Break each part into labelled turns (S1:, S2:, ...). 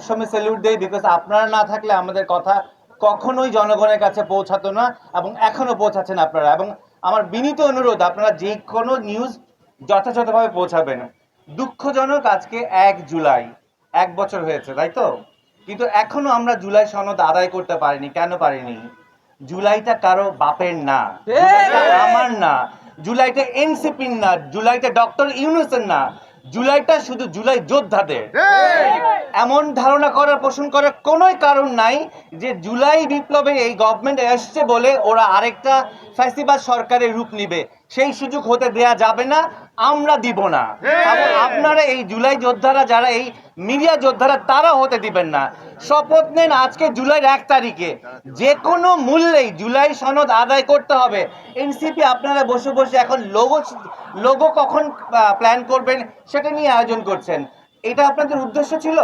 S1: সবসময় স্যালুট দেই বিকজ আপনারা না থাকলে আমাদের কথা কখনোই জনগণের কাছে পৌঁছাতো না এবং এখনও পৌঁছাচ্ছেন আপনারা এবং আমার বিনীত অনুরোধ আপনারা যে কোনো নিউজ যথাযথভাবে পৌঁছাবেন। দুঃখজনক আজকে এক জুলাই এক বছর হয়েছে তাই তো? কিন্তু এখনও আমরা জুলাই সনদ আদায় করতে পারিনি কেন পারিনি? জুলাইটা কারও বাপের না আমার না জুলাইটা এনসিপির না জুলাইটা ডক্টর ইউনুসের না। জুলাইটা শুধু জুলাই যোদ্ধাদের। এমন ধারণা করার পোষণ করার কোনো কারণ নাই যে জুলাই বিপ্লবে এই গভর্নমেন্ট এসছে বলে ওরা আরেকটা ফ্যাসিবাদ সরকারের রূপ নিবে। সেই সুযোগ হতে দেয়া যাবে না। আমরা দিব না। আপনারা এই জুলাই যোদ্ধারা যারা এই মিডিয়া যোদ্ধারা তারা হতে দিবেন না। শপথ নেন আজকে জুলাইয়ের এক তারিখে। যে কোনো মূল্যেই জুলাই সনদ আদায় করতে হবে। এনসিপি আপনারা বসে বসে এখন লোগো লোগো কখন প্ল্যান করবেন সেটা নিয়ে আয়োজন করছেন। এটা আপনাদের উদ্দেশ্য ছিল?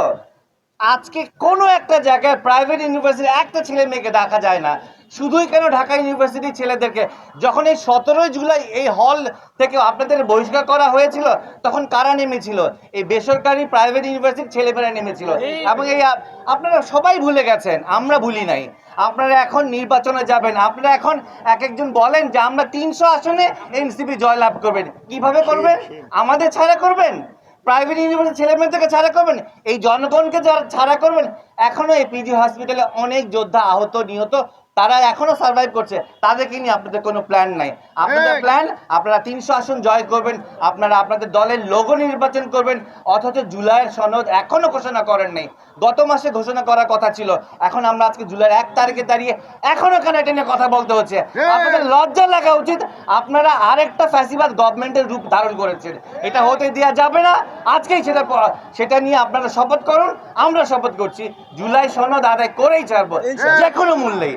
S1: আজকে কোনো একটা জায়গায় প্রাইভেট ইউনিভার্সিটি একটা ছেলে মেয়েকে দেখা যায় না। শুধুই কেন ঢাকা ইউনিভার্সিটি ছেলেদেরকে? যখন এই সতেরোই জুলাই এই হল থেকে আপনাদের বহিষ্কার করা হয়েছিল তখন কারা নেমেছিল? এই বেসরকারি প্রাইভেট ইউনিভার্সিটির ছেলেমেয়েরা নেমেছিল। এবং এই আপনারা সবাই ভুলে গেছেন আমরা ভুলি নাই। আপনারা এখন নির্বাচনে যাবেন। আপনারা এখন এক একজন বলেন যে আমরা তিনশো আসনে এনসিপি জয়লাভ করবেন। কীভাবে করবেন? আমাদের ছাড়া করবেন? প্রাইভেট ইউনিভার্সিটি ছেলে মেয়েদেরকে ছাড়া করবেন? এই জনগণকে যারা ছাড়া করবেন? এখনও এই পিজি হসপিটালে অনেক যোদ্ধা আহত নিহত তারা এখনও সার্ভাইভ করছে। তাদেরকে নিয়ে আপনাদের কোনো প্ল্যান নাই। আপনাদের প্ল্যান আপনারা তিনশো আসন জয় করবেন আপনারা আপনাদের দলের লোগো নির্বাচন করবেন অথচ জুলাইয়ের সনদ এখনও ঘোষণা করেন নাই। গত মাসে ঘোষণা করার কথা ছিল এখন আমরা আজকে জুলাইয়ের এক তারিখে দাঁড়িয়ে এখনও কেন এটা নিয়ে কথা বলতে হচ্ছে। আপনাদের লজ্জা লাগা উচিত আপনারা আরেকটা ফ্যাসিবাদ গভর্নমেন্টের রূপ ধারণ করেছেন। এটা হতে দেওয়া যাবে না। আজকেই সেটা সেটা নিয়ে আপনারা শপথ করুন আমরা শপথ করছি জুলাই সনদ আদায় করেই ছাড়বো। যে কোনো মূল্যেই।